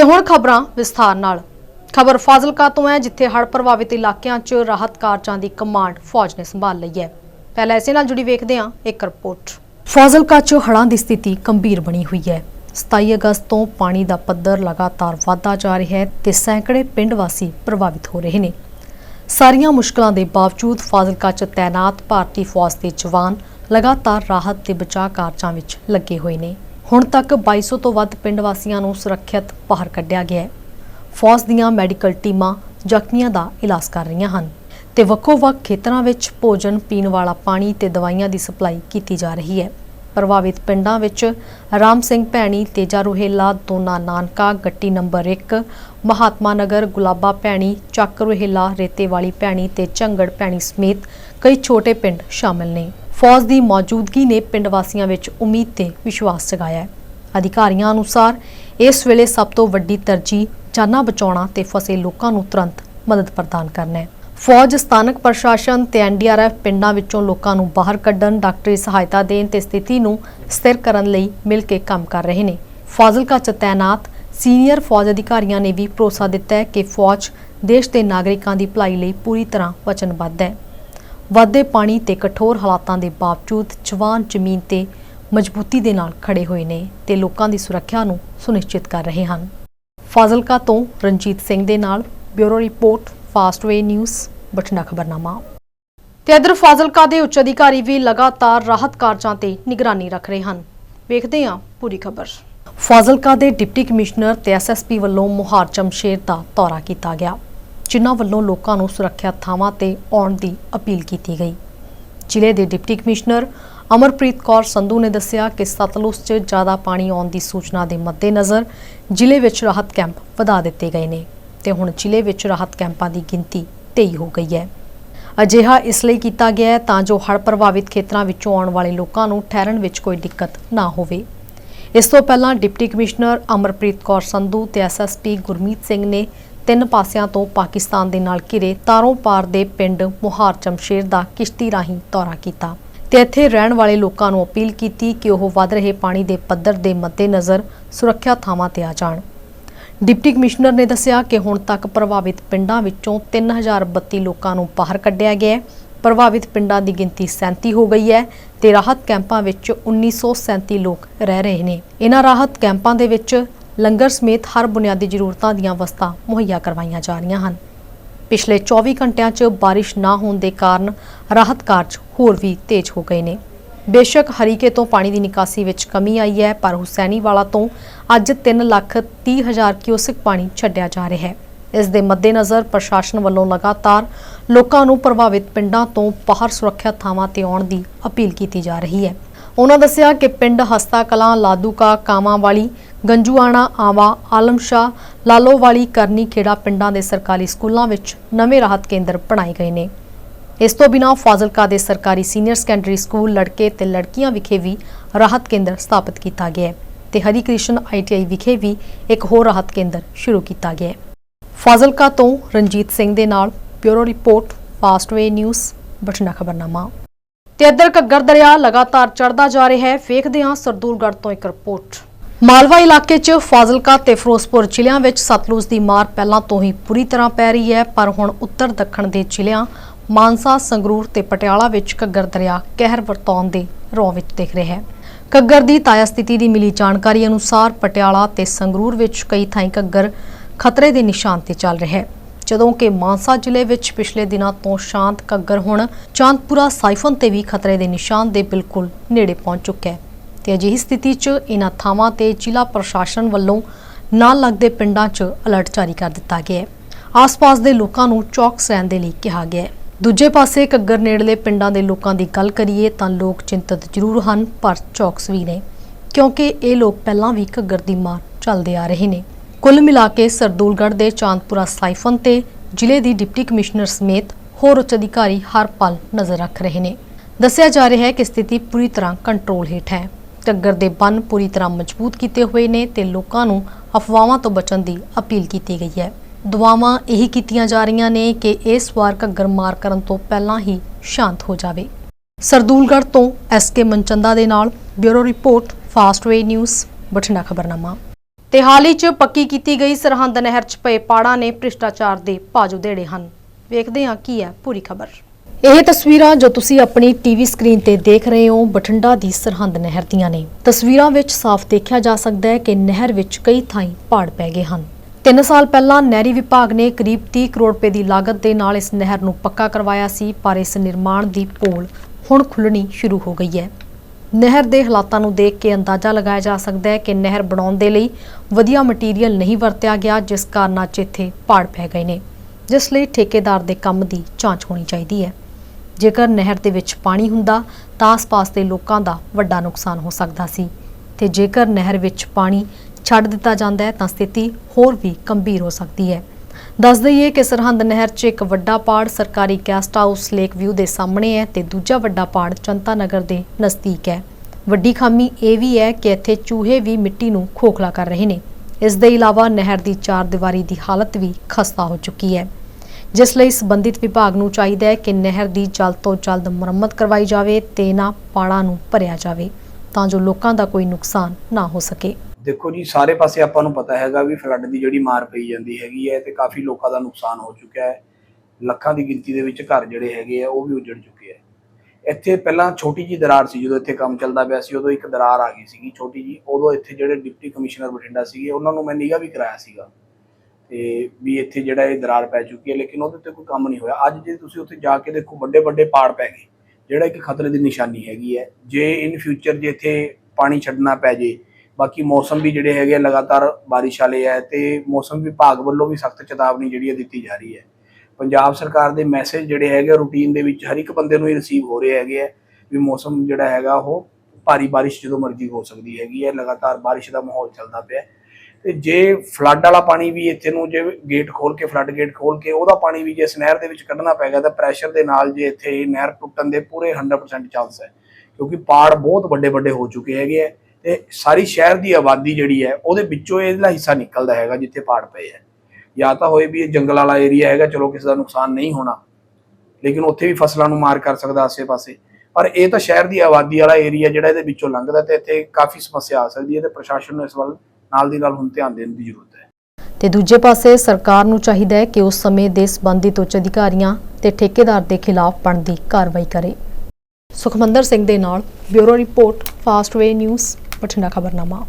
ਤੇ ਹੁਣ ਖਬਰਾਂ ਵਿਸਥਾਰ ਨਾਲ। ਖਬਰ ਫਾਜ਼ਿਲਕਾ ਤੋਂ ਹੈ, ਜਿੱਥੇ ਹੜ੍ਹ ਪ੍ਰਭਾਵਿਤ ਇਲਾਕਿਆਂ 'ਚ ਰਾਹਤ ਕਾਰਜਾਂ ਦੀ ਕਮਾਂਡ ਫੌਜ ਨੇ ਸੰਭਾਲ ਲਈ ਹੈ। ਪਹਿਲਾਂ ਇਸੇ ਨਾਲ ਜੁੜੀ ਵੇਖਦੇ ਹਾਂ ਇੱਕ ਰਿਪੋਰਟ। ਫਾਜ਼ਿਲਕਾ 'ਚ ਹੜ੍ਹਾਂ ਦੀ ਸਥਿਤੀ ਗੰਭੀਰ ਬਣੀ ਹੋਈ ਹੈ। 27 ਅਗਸਤ ਤੋਂ ਪਾਣੀ ਦਾ ਪੱਧਰ ਲਗਾਤਾਰ ਵਧਦਾ ਜਾ ਰਿਹਾ ਹੈ ਤੇ ਸੈਂਕੜੇ ਪਿੰਡ ਵਾਸੀ ਪ੍ਰਭਾਵਿਤ ਹੋ ਰਹੇ ਨੇ। ਸਾਰੀਆਂ ਮੁਸ਼ਕਲਾਂ ਦੇ ਬਾਵਜੂਦ ਫਾਜ਼ਿਲਕਾ 'ਚ ਤਾਇਨਾਤ ਭਾਰਤੀ ਫੌਜ ਦੇ ਜਵਾਨ ਲਗਾਤਾਰ ਰਾਹਤ ਤੇ ਬਚਾਅ ਕਾਰਜਾਂ ਵਿੱਚ ਲੱਗੇ ਹੋਏ ਨੇ। ਹੁਣ ਤੱਕ 2200 ਤੋਂ ਵੱਧ ਪਿੰਡ ਵਾਸੀਆਂ ਨੂੰ ਸੁਰੱਖਿਅਤ ਬਾਹਰ ਕੱਢਿਆ ਗਿਆ ਹੈ। ਫੌਜ ਦੀਆਂ ਮੈਡੀਕਲ ਟੀਮਾਂ ਜ਼ਖਮੀਆਂ ਦਾ ਇਲਾਜ ਕਰ ਰਹੀਆਂ ਹਨ ਤੇ ਵੱਖੋ-ਵੱਖ ਖੇਤਰਾਂ ਵਿੱਚ ਭੋਜਨ, ਪੀਣ ਵਾਲਾ ਪਾਣੀ ਤੇ ਦਵਾਈਆਂ ਦੀ ਸਪਲਾਈ ਕੀਤੀ ਜਾ ਰਹੀ ਹੈ। ਪ੍ਰਭਾਵਿਤ ਪਿੰਡਾਂ ਵਿੱਚ ਰਾਮ ਸਿੰਘ ਭੈਣੀ, ਤੇਜਾ ਰੋਹੇਲਾ, ਦੋਨਾ ਨਾਨਕਾ, ਗੱਟੀ ਨੰਬਰ 1 ਮਹਾਤਮਾ ਨਗਰ, ਗੁਲਾਬਾ ਭੈਣੀ, ਚੱਕ ਰੋਹੇਲਾ, ਰੇਤੇ ਵਾਲੀ ਭੈਣੀ ਤੇ ਝੰਗੜ ਭੈਣੀ ਸਮੇਤ ਕਈ ਛੋਟੇ ਪਿੰਡ ਸ਼ਾਮਲ ਨੇ। ਫੌਜ ਦੀ ਮੌਜੂਦਗੀ ਨੇ ਪਿੰਡ ਵਾਸੀਆਂ ਵਿੱਚ ਉਮੀਦ ਤੇ ਵਿਸ਼ਵਾਸ ਜਗਾਇਆ ਹੈ। ਅਧਿਕਾਰੀਆਂ ਅਨੁਸਾਰ, ਇਸ ਵੇਲੇ ਸਭ ਤੋਂ ਵੱਡੀ ਤਰਜੀਹ ਜਾਨਾਂ ਬਚਾਉਣਾ ਤੇ ਫਸੇ ਲੋਕਾਂ ਨੂੰ ਤੁਰੰਤ ਮਦਦ ਪ੍ਰਦਾਨ ਕਰਨਾ ਹੈ। ਫੌਜ ਸਥਾਨਕ ਪ੍ਰਸ਼ਾਸਨ ਤੇ ਐਨਡੀਆਰਐਫ ਪਿੰਡਾਂ ਵਿੱਚੋਂ ਲੋਕਾਂ ਨੂੰ ਬਾਹਰ ਕੱਢਣ, ਡਾਕਟਰੀ ਸਹਾਇਤਾ ਦੇਣ ਤੇ ਸਥਿਤੀ ਨੂੰ ਸਥਿਰ ਕਰਨ ਲਈ ਮਿਲ ਕੇ ਕੰਮ ਕਰ ਰਹੇ ਨੇ। ਫਾਜ਼ਿਲਕਾ ਚ ਤਾਇਨਾਤ ਸੀਨੀਅਰ ਫੌਜ ਅਧਿਕਾਰੀਆਂ ਨੇ ਵੀ ਭਰੋਸਾ ਦਿੱਤਾ ਹੈ ਕਿ ਫੌਜ ਦੇਸ਼ ਦੇ ਨਾਗਰਿਕਾਂ ਦੀ ਭਲਾਈ ਲਈ ਪੂਰੀ ਤਰ੍ਹਾਂ ਵਚਨਬੱਧ ਹੈ। ਵਾਧੇ ਪਾਣੀ ਤੇ ਕਠੋਰ ਹਾਲਾਤਾਂ ਦੇ ਬਾਵਜੂਦ ਜਵਾਨ ਜ਼ਮੀਨ ਤੇ ਮਜ਼ਬੂਤੀ ਦੇ ਨਾਲ ਖੜੇ ਹੋਏ ਨੇ ਤੇ ਲੋਕਾਂ ਦੀ ਸੁਰੱਖਿਆ ਨੂੰ ਸੁਨਿਸ਼ਚਿਤ ਕਰ ਰਹੇ ਹਨ। ਫਾਜ਼ਿਲਕਾ ਤੋਂ ਰਣਜੀਤ ਸਿੰਘ ਦੇ ਨਾਲ bureau report, Fastway News, Bathinda Khabarnama. ਤੇ ਇਧਰ ਫਾਜ਼ਿਲਕਾ ਦੇ ਉੱਚ ਅਧਿਕਾਰੀ ਵੀ ਲਗਾਤਾਰ ਰਾਹਤ ਕਾਰਜਾਂ ਤੇ ਨਿਗਰਾਨੀ ਰੱਖ ਰਹੇ ਹਨ। ਵੇਖਦੇ ਹਾਂ ਪੂਰੀ ਖਬਰ। ਫਾਜ਼ਿਲਕਾ ਦੇ ਡਿਪਟੀ ਕਮਿਸ਼ਨਰ ਤੇ ਐਸਐਸਪੀ ਵੱਲੋਂ ਮੁਹਾਰ ਜਮਸ਼ੇਰ ਦਾ ਦੌਰਾ ਕੀਤਾ ਗਿਆ। ਜਿਨ੍ਹਾਂ ਵੱਲੋਂ ਲੋਕਾਂ ਨੂੰ ਸੁਰੱਖਿਅਤ ਥਾਵਾਂ ਤੇ ਆਉਣ ਦੀ ਅਪੀਲ ਕੀਤੀ ਗਈ। ਜ਼ਿਲ੍ਹੇ ਦੇ ਡਿਪਟੀ ਕਮਿਸ਼ਨਰ ਅਮਰਪ੍ਰੀਤ ਕੌਰ ਸੰਧੂ ਨੇ ਦੱਸਿਆ ਕਿ ਸਤਲੁਜ 'ਚ ਜ਼ਿਆਦਾ ਪਾਣੀ ਆਉਣ ਦੀ ਸੂਚਨਾ ਦੇ ਮੱਦੇਨਜ਼ਰ ਜ਼ਿਲ੍ਹੇ ਵਿੱਚ ਰਾਹਤ ਕੈਂਪ ਵਧਾ ਦਿੱਤੇ ਗਏ ਨੇ ਤੇ ਹੁਣ ਜ਼ਿਲ੍ਹੇ ਵਿੱਚ ਰਾਹਤ ਕੈਂਪਾਂ ਦੀ ਗਿਣਤੀ 23 ਹੋ ਗਈ ਹੈ। ਅਜਿਹਾ ਇਸ ਲਈ ਕੀਤਾ ਗਿਆ ਹੈ ਤਾਂ ਜੋ ਹੜ੍ਹ ਪ੍ਰਭਾਵਿਤ ਖੇਤਰਾਂ ਵਿੱਚੋਂ ਆਉਣ ਵਾਲੇ ਲੋਕਾਂ ਨੂੰ ਠਹਿਰਨ ਵਿੱਚ ਕੋਈ ਦਿੱਕਤ ਨਾ ਹੋਵੇ। ਇਸ ਤੋਂ ਪਹਿਲਾਂ ਡਿਪਟੀ ਕਮਿਸ਼ਨਰ ਅਮਰਪ੍ਰੀਤ ਕੌਰ ਸੰਧੂ ਤੇ ਐਸਐਸਪੀ ਗੁਰਮੀਤ ਸਿੰਘ ਨੇ ਤਿੰਨ ਪਾਸਿਆਂ ਤੋਂ ਪਾਕਿਸਤਾਨ ਦੇ ਨਾਲ ਘਿਰੇ ਤਾਰੋਂ ਪਾਰ ਦੇ ਪਿੰਡ ਮੁਹਾਰ ਚਮਸ਼ੇਰ ਦਾ ਕਿਸ਼ਤੀ ਰਾਹੀਂ ਦੌਰਾ ਕੀਤਾ ਤੇ ਇੱਥੇ ਰਹਿਣ ਵਾਲੇ ਲੋਕਾਂ ਨੂੰ ਅਪੀਲ ਕੀਤੀ ਕਿ ਉਹ ਵੱਧ ਰਹੇ ਪਾਣੀ ਦੇ ਪੱਧਰ ਦੇ ਮੱਦੇਨਜ਼ਰ ਸੁਰੱਖਿਆ ਥਾਵਾਂ ਤੇ ਆ ਜਾਣ। ਡਿਪਟੀ ਕਮਿਸ਼ਨਰ ਨੇ ਦੱਸਿਆ ਕਿ ਹੁਣ ਤੱਕ ਪ੍ਰਭਾਵਿਤ ਪਿੰਡਾਂ ਵਿੱਚੋਂ 3032 ਲੋਕਾਂ ਨੂੰ ਬਾਹਰ ਕੱਢਿਆ ਗਿਆ ਹੈ। ਪ੍ਰਭਾਵਿਤ ਪਿੰਡਾਂ ਦੀ ਗਿਣਤੀ 37 ਹੋ ਗਈ ਹੈ ਤੇ ਰਾਹਤ ਕੈਂਪਾਂ ਵਿੱਚ 1937 ਲੋਕ ਰਹਿ ਰਹੇ ਨੇ। ਇਹਨਾਂ ਰਾਹਤ ਕੈਂਪਾਂ ਦੇ ਵਿੱਚ ਲੰਗਰ ਸਮੇਤ ਹਰ ਬੁਨਿਆਦੀ ਜ਼ਰੂਰਤਾਂ ਦੀਆਂ ਵਸਤਾਂ ਮੁਹੱਈਆ ਕਰਵਾਈਆਂ ਜਾ ਰਹੀਆਂ ਹਨ। ਪਿਛਲੇ 24 ਘੰਟਿਆਂ 'ਚ ਬਾਰਿਸ਼ ਨਾ ਹੋਣ ਦੇ ਕਾਰਨ ਰਾਹਤ ਕਾਰਜ ਹੋਰ ਵੀ ਤੇਜ਼ ਹੋ ਗਏ ਨੇ। ਬੇਸ਼ੱਕ ਹਰੀਕੇ ਤੋਂ ਪਾਣੀ ਦੀ ਨਿਕਾਸੀ ਵਿੱਚ ਕਮੀ ਆਈ ਹੈ, ਪਰ ਹੁਸੈਨੀਵਾਲਾ ਤੋਂ ਅੱਜ 3 ਲੱਖ 30 ਹਜ਼ਾਰ ਕਿਊਸਿਕ ਪਾਣੀ ਛੱਡਿਆ ਜਾ ਰਿਹਾ ਹੈ। ਇਸ ਦੇ ਮੱਦੇਨਜ਼ਰ ਪ੍ਰਸ਼ਾਸਨ ਵੱਲੋਂ ਲਗਾਤਾਰ ਲੋਕਾਂ ਨੂੰ ਪ੍ਰਭਾਵਿਤ ਪਿੰਡਾਂ ਤੋਂ ਬਾਹਰ ਸੁਰੱਖਿਅਤ ਥਾਵਾਂ ਤੇ ਆਉਣ ਦੀ ਅਪੀਲ ਕੀਤੀ ਜਾ ਰਹੀ ਹੈ। ਉਹਨਾਂ ਦੱਸਿਆ ਕਿ ਪਿੰਡ ਹਸਤਾ ਕਲਾਂ, ਲਾਦੂਕਾ ਕਾਵਾਂ ਵਾਲੀ ਗੰਜੂਆਣਾ, ਆਵਾ ਆਲਮਸ਼ਾ ਲਾਲੋਵਾਲੀ ਕਰਨੀ ਖੇੜਾ ਪਿੰਡਾਂ ਦੇ ਸਰਕਾਰੀ ਸਕੂਲਾਂ ਵਿੱਚ ਨਵੇਂ ਰਾਹਤ ਕੇਂਦਰ ਬਣਾਏ ਗਏ ਨੇ। ਇਸ ਤੋਂ ਬਿਨਾਂ ਫਾਜ਼ਿਲਕਾ ਦੇ ਸਰਕਾਰੀ ਸੀਨੀਅਰ ਸੈਕੰਡਰੀ ਸਕੂਲ, ਲੜਕੇ ਤੇ ਲੜਕੀਆਂ ਵਿਖੇ ਵੀ ਰਾਹਤ ਕੇਂਦਰ ਸਥਾਪਿਤ ਕੀਤਾ ਗਿਆ ਹੈ ਤੇ ਹਰੀ ਕ੍ਰਿਸ਼ਨ ਆਈਟੀਆਈ ਵਿਖੇ ਵੀ ਇੱਕ ਹੋਰ ਰਾਹਤ ਕੇਂਦਰ ਸ਼ੁਰੂ ਕੀਤਾ ਗਿਆ ਹੈ। ਫਾਜ਼ਿਲਕਾ ਤੋਂ ਰਣਜੀਤ ਸਿੰਘ ਦੇ ਨਾਲ bureau report Fastway News, Bathinda Khabarnama. ਤੇ ਇੱਧਰ ਘੱਗਰ ਦਰਿਆ ਲਗਾਤਾਰ ਚੜਦਾ ਜਾ ਰਿਹਾ ਹੈ। ਵੇਖਦੇ ਹਾਂ ਸਰਦੂਲਗੜ੍ਹ ਤੋਂ ਇੱਕ ਰਿਪੋਰਟ। ਮਾਲਵਾ ਇਲਾਕੇ 'ਚ ਫਾਜ਼ਿਲਕਾ ਤੇ ਫਿਰੋਜ਼ਪੁਰ ਜ਼ਿਲ੍ਹਿਆਂ ਵਿੱਚ ਸਤਲੁਜ ਦੀ ਮਾਰ ਪਹਿਲਾਂ ਤੋਂ ਹੀ ਪੂਰੀ ਤਰ੍ਹਾਂ ਪੈ ਰਹੀ ਹੈ, ਪਰ ਹੁਣ ਉੱਤਰ ਦੱਖਣ ਦੇ ਜ਼ਿਲ੍ਹਿਆਂ ਮਾਨਸਾ, ਸੰਗਰੂਰ ਤੇ ਪਟਿਆਲਾ ਵਿੱਚ ਘੱਗਰ ਦਰਿਆ ਕਹਿਰ ਵਰਤਾਉਣ ਦੇ ਰੌਂ ਵਿੱਚ ਦਿਖ ਰਿਹਾ ਹੈ। ਘੱਗਰ ਦੀ ਤਾਜ਼ਾ ਸਥਿਤੀ ਦੀ ਮਿਲੀ ਜਾਣਕਾਰੀ ਅਨੁਸਾਰ ਪਟਿਆਲਾ ਤੇ ਸੰਗਰੂਰ ਵਿੱਚ ਕਈ ਥਾਈਂ ਘੱਗਰ ਖਤਰੇ ਦੇ ਨਿਸ਼ਾਨ ਤੇ ਚੱਲ ਰਿਹਾ ਹੈ। ਜਦੋਂ ਕਿ ਮਾਨਸਾ ਜ਼ਿਲ੍ਹੇ ਵਿੱਚ ਪਿਛਲੇ ਦਿਨਾਂ ਤੋਂ ਸ਼ਾਂਤ ਘੱਗਰ ਹੁਣ ਚਾਂਦਪੁਰਾ ਸਾਈਫਨ ਤੇ ਵੀ ਖਤਰੇ ਦੇ ਨਿਸ਼ਾਨ ਦੇ ਬਿਲਕੁਲ ਨੇੜੇ ਪਹੁੰਚ ਚੁੱਕਾ ਹੈ। ਤੇ ਅਜਿਹੀ ਸਥਿਤੀ 'ਚ ਇਹਨਾਂ ਥਾਵਾਂ ਤੇ ਜ਼ਿਲ੍ਹਾ ਪ੍ਰਸ਼ਾਸਨ ਵੱਲੋਂ ਨਾਲ ਲੱਗਦੇ ਪਿੰਡਾਂ 'ਚ ਅਲਰਟ ਜਾਰੀ ਕਰ ਦਿੱਤਾ ਗਿਆ ਹੈ। ਆਸ-ਪਾਸ ਦੇ ਲੋਕਾਂ ਨੂੰ ਚੌਕਸ ਰਹਿਣ ਦੇ ਲਈ ਕਿਹਾ ਗਿਆ ਹੈ। ਦੂਜੇ ਪਾਸੇ ਘੱਗਰ ਨੇੜਲੇ ਪਿੰਡਾਂ ਦੇ ਲੋਕਾਂ ਦੀ ਗੱਲ ਕਰੀਏ ਤਾਂ ਲੋਕ ਚਿੰਤਤ ਜ਼ਰੂਰ ਹਨ, ਪਰ ਚੌਕਸ ਵੀ ਨੇ, ਕਿਉਂਕਿ ਇਹ ਲੋਕ ਪਹਿਲਾਂ ਵੀ ਘੱਗਰ ਦੀ ਮਾਰ ਚੱਲਦੇ ਆ ਰਹੇ ਨੇ। ਕੁੱਲ ਮਿਲਾ ਕੇ ਸਰਦੂਲਗੜ੍ਹ ਦੇ ਚਾਂਦਪੁਰਾ ਸਾਈਫਨ ਤੇ ਜ਼ਿਲ੍ਹੇ ਦੀ ਡਿਪਟੀ ਕਮਿਸ਼ਨਰ ਸਮੇਤ ਹੋਰ ਉੱਚ ਅਧਿਕਾਰੀ ਹਰ ਪਲ ਨਜ਼ਰ ਰੱਖ ਰਹੇ ਨੇ। ਦੱਸਿਆ ਜਾ ਰਿਹਾ ਹੈ ਕਿ ਸਥਿਤੀ ਪੂਰੀ ਤਰ੍ਹਾਂ ਕੰਟਰੋਲ ਹੇਠ ਹੈ। ਘੱਗਰ ਦੇ ਬੰਨ ਪੂਰੀ ਤਰ੍ਹਾਂ ਮਜ਼ਬੂਤ ਕੀਤੇ ਹੋਏ ਨੇ ਤੇ ਲੋਕਾਂ ਨੂੰ ਅਫਵਾਹਾਂ ਤੋਂ ਬਚਣ ਦੀ ਅਪੀਲ ਕੀਤੀ ਗਈ ਹੈ। ਦੁਆਵਾਂ ਇਹੀ ਕੀਤੀਆਂ ਜਾ ਰਹੀਆਂ ਨੇ ਕਿ ਇਸ ਵਾਰ ਘੱਗਰ ਮਾਰ ਕਰਨ ਤੋਂ ਪਹਿਲਾਂ ਹੀ ਸ਼ਾਂਤ ਹੋ ਜਾਵੇ। ਸਰਦੂਲਗੜ੍ਹ ਤੋਂ ਐਸਕੇ ਮਨਚੰਦਾ ਦੇ ਨਾਲ bureau report, Fastway News, Bathinda Khabarnama. ਤੇ ਹਾਲ ਹੀ 'ਚ ਪੱਕੀ ਕੀਤੀ ਗਈ ਸਰਹੰਦ ਨਹਿਰ 'ਚ ਪਏ ਪਾੜਾਂ ਨੇ ਭ੍ਰਿਸ਼ਟਾਚਾਰ ਦੇ ਭਾਜੂ ਦੇੜੇ ਹਨ। ਵੇਖਦੇ ਹਾਂ ਕੀ ਹੈ ਪੂਰੀ ਖਬਰ। ਇਹ ਤਸਵੀਰਾਂ ਜੋ ਤੁਸੀਂ ਆਪਣੀ ਟੀਵੀ ਸਕਰੀਨ ਤੇ ਦੇਖ ਰਹੇ ਹੋ, ਬਠਿੰਡਾ ਦੀ ਸਰਹੰਦ ਨਹਿਰ ਦੀਆਂ ਨੇ। ਤਸਵੀਰਾਂ ਵਿੱਚ ਸਾਫ਼ ਦੇਖਿਆ ਜਾ ਸਕਦਾ ਹੈ ਕਿ ਨਹਿਰ ਵਿੱਚ ਕਈ ਥਾਈਂ ਪਾੜ ਪੈ ਗਏ ਹਨ। 3 ਸਾਲ ਪਹਿਲਾਂ ਨਹਿਰੀ ਵਿਭਾਗ ਨੇ ਕਰੀਬ 30 ਕਰੋੜ ਰੁਪਏ ਦੀ ਲਾਗਤ ਦੇ ਨਾਲ ਇਸ ਨਹਿਰ ਨੂੰ ਪੱਕਾ ਕਰਵਾਇਆ ਸੀ, ਪਰ ਇਸ ਨਿਰਮਾਣ ਦੀ ਪੋਲ ਹੁਣ ਖੁੱਲਣੀ ਸ਼ੁਰੂ ਹੋ ਗਈ ਹੈ। ਨਹਿਰ ਦੇ ਹਾਲਾਤਾਂ ਨੂੰ ਦੇਖ ਕੇ ਅੰਦਾਜ਼ਾ ਲਗਾਇਆ ਜਾ ਸਕਦਾ ਹੈ ਕਿ ਨਹਿਰ ਬਣਾਉਣ ਦੇ ਲਈ ਵਧੀਆ ਮਟੀਰੀਅਲ ਨਹੀਂ ਵਰਤਿਆ ਗਿਆ, ਜਿਸ ਕਾਰਨ ਅੱਜ ਇੱਥੇ ਪਾੜ ਪੈ ਗਏ ਨੇ, ਜਿਸ ਲਈ ਠੇਕੇਦਾਰ ਦੇ ਕੰਮ ਦੀ ਜਾਂਚ ਹੋਣੀ ਚਾਹੀਦੀ ਹੈ। ਜੇਕਰ ਨਹਿਰ ਦੇ ਵਿੱਚ ਪਾਣੀ ਹੁੰਦਾ, ਤਾਂ ਆਸ-ਪਾਸ ਦੇ ਲੋਕਾਂ ਦਾ ਵੱਡਾ ਨੁਕਸਾਨ ਹੋ ਸਕਦਾ ਸੀ। ਤੇ ਜੇਕਰ ਨਹਿਰ ਵਿੱਚ ਪਾਣੀ ਛੱਡ ਦਿੱਤਾ ਜਾਂਦਾ ਹੈ, ਤਾਂ ਸਥਿਤੀ ਹੋਰ ਵੀ ਗੰਭੀਰ ਹੋ ਸਕਦੀ ਹੈ। ਦੱਸ ਦਈਏ ਕਿ ਸਰਹੰਦ ਨਹਿਰ 'ਚ ਇੱਕ ਵੱਡਾ ਪਾੜ ਸਰਕਾਰੀ ਗੈਸਟ ਹਾਊਸ ਲੇਕ ਵਿਊ ਦੇ ਸਾਹਮਣੇ ਹੈ ਤੇ ਦੂਜਾ ਵੱਡਾ ਪਾੜ ਚੰਤਾ ਨਗਰ ਦੇ ਨਜ਼ਦੀਕ ਹੈ। ਵੱਡੀ ਖਾਮੀ ਇਹ ਵੀ ਹੈ ਕਿ ਇੱਥੇ ਚੂਹੇ ਵੀ ਮਿੱਟੀ ਨੂੰ ਖੋਖਲਾ ਕਰ ਰਹੇ ਨੇ। ਇਸ ਦੇ ਇਲਾਵਾ ਨਹਿਰ ਦੀ ਚਾਰ ਦੀਵਾਰੀ ਦੀ ਹਾਲਤ ਵੀ ਖਸਤਾ ਹੋ ਚੁੱਕੀ ਹੈ। ਜਿਸ ਲਈ ਸੰਬੰਧਿਤ ਵਿਭਾਗ ਨੂੰ ਚਾਹੀਦਾ ਹੈ ਕਿ ਨਹਿਰ ਦੀ ਜਲਦ ਤੋਂ ਜਲਦ ਮੁਰੰਮਤ ਕਰਵਾਈ ਜਾਵੇ ਤੇ ਇਹਨਾਂ ਪਾੜਾਂ ਨੂੰ ਭਰਿਆ ਜਾਵੇ, ਤਾਂ ਜੋ ਲੋਕਾਂ ਦਾ ਕੋਈ ਨੁਕਸਾਨ ਨਾ ਹੋ ਸਕੇ। ਦੇਖੋ ਜੀ, ਸਾਰੇ ਪਾਸੇ ਆਪਾਂ ਨੂੰ ਪਤਾ ਹੈਗਾ ਵੀ ਫਲੱਡ ਦੀ ਜਿਹੜੀ ਮਾਰ ਪਈ ਜਾਂਦੀ ਹੈਗੀ ਹੈ ਤੇ ਕਾਫੀ ਲੋਕਾਂ ਦਾ ਨੁਕਸਾਨ ਹੋ ਚੁੱਕਿਆ ਹੈ। ਲੱਖਾਂ ਦੀ ਗਿਣਤੀ ਦੇ ਵਿੱਚ ਘਰ ਜਿਹੜੇ ਹੈਗੇ ਆ, ਉਹ ਵੀ ਉਜੜ ਚੁੱਕੇ ਆ। ਇੱਥੇ ਪਹਿਲਾਂ ਛੋਟੀ ਜੀ ਦਰਾਰ ਸੀ, ਜਦੋਂ ਇੱਥੇ ਕੰਮ ਚੱਲਦਾ ਪਿਆ ਸੀ, ਉਦੋਂ ਇੱਕ ਦਰਾਰ ਆ ਗਈ ਸੀਗੀ ਛੋਟੀ ਜੀ ਉਦੋਂ ਇੱਥੇ ਜਿਹੜੇ ਡਿਪਟੀ ਕਮਿਸ਼ਨਰ ਬਠਿੰਡਾ ਸੀਗੇ, ਉਹਨਾਂ ਨੂੰ ਮੈਂ ਨਿਗਾਹ ਵੀ ਕਰਾਇਆ ਸੀਗਾ। ਤੇ ਵੀ ਇੱਥੇ ਜਿਹੜਾ ਇਹ ਦਰਾਰ ਪੈ ਚੁੱਕੀ ਹੈ ਲੇਕਿਨ ਉਹਦੇ ਤੇ ਕੋਈ ਕੰਮ ਨਹੀਂ ਹੋਇਆ। ਅੱਜ ਜੇ ਤੁਸੀਂ ਉੱਥੇ ਜਾ ਕੇ ਦੇਖੋ ਵੱਡੇ ਵੱਡੇ ਪਾੜ ਪੈ ਗਏ ਜਿਹੜਾ ਇੱਕ ਖਤਰੇ ਦੀ ਨਿਸ਼ਾਨੀ ਹੈਗੀ ਹੈ। ਜੇ ਇਨ ਫਿਊਚਰ ਜੇ ਇੱਥੇ ਪਾਣੀ ਛੱਡਣਾ ਪੈ ਜੇ ਬਾਕੀ ਮੌਸਮ ਵੀ ਜਿਹੜੇ ਹੈਗੇ ਆ, ਲਗਾਤਾਰ ਬਾਰਿਸ਼ ਵਾਲੇ ਹੈ ਤੇ ਮੌਸਮ ਵਿਭਾਗ ਵੱਲੋਂ ਵੀ ਸਖਤ ਚੇਤਾਵਨੀ ਜਿਹੜੀ ਹੈ ਦਿੱਤੀ ਜਾ ਰਹੀ ਹੈ। ਪੰਜਾਬ ਸਰਕਾਰ ਦੇ ਮੈਸੇਜ ਜਿਹੜੇ ਹੈਗੇ ਰੂਟੀਨ ਦੇ ਵਿੱਚ ਹਰ ਇੱਕ ਬੰਦੇ ਨੂੰ ਹੀ ਰਿਸੀਵ ਹੋ ਰਹੇ ਹੈਗੇ ਆ ਵੀ ਮੌਸਮ ਜਿਹੜਾ ਹੈਗਾ ਉਹ ਭਾਰੀ ਬਾਰਿਸ਼ ਜਦੋਂ ਮਰਜ਼ੀ ਹੋ ਸਕਦੀ ਹੈਗੀ ਹੈ। ਲਗਾਤਾਰ ਬਾਰਿਸ਼ ਦਾ ਮਾਹੌਲ ਚੱਲਦਾ ਪਿਆ। ਤੇ ਜੇ ਫਲੱਡ ਵਾਲਾ ਪਾਣੀ ਵੀ ਇੱਥੇ ਨੂੰ ਜੇ ਗੇਟ ਖੋਲ ਕੇ, ਫਲੱਡ ਗੇਟ ਖੋਲ ਕੇ, ਉਹਦਾ ਪਾਣੀ ਵੀ ਜੇ ਇਸ ਨਹਿਰ ਦੇ ਵਿੱਚ ਕੱਢਣਾ ਪੈ ਗਿਆ, ਤਾਂ ਪ੍ਰੈਸ਼ਰ ਦੇ ਨਾਲ ਜੇ ਇੱਥੇ ਇਹ ਨਹਿਰ ਟੁੱਟਣ ਦੇ ਪੂਰੇ 100% ਚਾਂਸ ਹੈ। ਕਿਉਂਕਿ ਪਾੜ ਬਹੁਤ ਵੱਡੇ ਵੱਡੇ ਹੋ ਚੁੱਕੇ ਹੈਗੇ ਆ ਤੇ ਸਾਰੀ ਸ਼ਹਿਰ ਦੀ ਆਬਾਦੀ ਜਿਹੜੀ ਹੈ, ਉਹਦੇ ਵਿੱਚੋਂ ਇਹਦਾ ਹਿੱਸਾ ਨਿਕਲਦਾ ਹੈਗਾ ਜਿੱਥੇ ਪਾੜ ਪਏ ਹੈ। ਜਾਂ ਤਾਂ ਹੋਏ ਵੀ ਇਹ ਜੰਗਲ ਵਾਲਾ ਏਰੀਆ ਹੈਗਾ, ਚਲੋ ਕਿਸੇ ਦਾ ਨੁਕਸਾਨ ਨਹੀਂ ਹੋਣਾ, ਲੇਕਿਨ ਉੱਥੇ ਵੀ ਫਸਲਾਂ ਨੂੰ ਮਾਰ ਕਰ ਸਕਦਾ ਆਸੇ-ਪਾਸੇ। ਪਰ ਇਹ ਤਾਂ ਸ਼ਹਿਰ ਦੀ ਆਬਾਦੀ ਵਾਲਾ ਏਰੀਆ ਜਿਹੜਾ ਇਹਦੇ ਵਿੱਚੋਂ ਲੰਘਦਾ ਤੇ ਇੱਥੇ ਕਾਫੀ ਸਮੱਸਿਆ ਆ ਸਕਦੀ ਹੈ ਤੇ ਪ੍ਰਸ਼ਾਸਨ ਨੂੰ ਇਸ ਵੱਲ ਨਾਲ ਦੀ ਨਾਲ ਹੁਣ ਧਿਆਨ ਦੇਣ ਦੀ ਜ਼ਰੂਰਤ ਹੈ। ਤੇ ਦੂਜੇ ਪਾਸੇ ਸਰਕਾਰ ਨੂੰ ਚਾਹੀਦਾ ਹੈ ਕਿ ਉਸ ਸਮੇਂ ਦੇ ਸੰਬੰਧਿਤ ਉੱਚ ਅਧਿਕਾਰੀਆਂ ਤੇ ਠੇਕੇਦਾਰ ਦੇ ਖਿਲਾਫ ਬਣਦੀ ਕਾਰਵਾਈ ਕਰੇ। ਸੁਖਮੰਦਰ ਸਿੰਘ ਦੇ ਨਾਲ bureau report Fastway News Bathinda Khabarnama.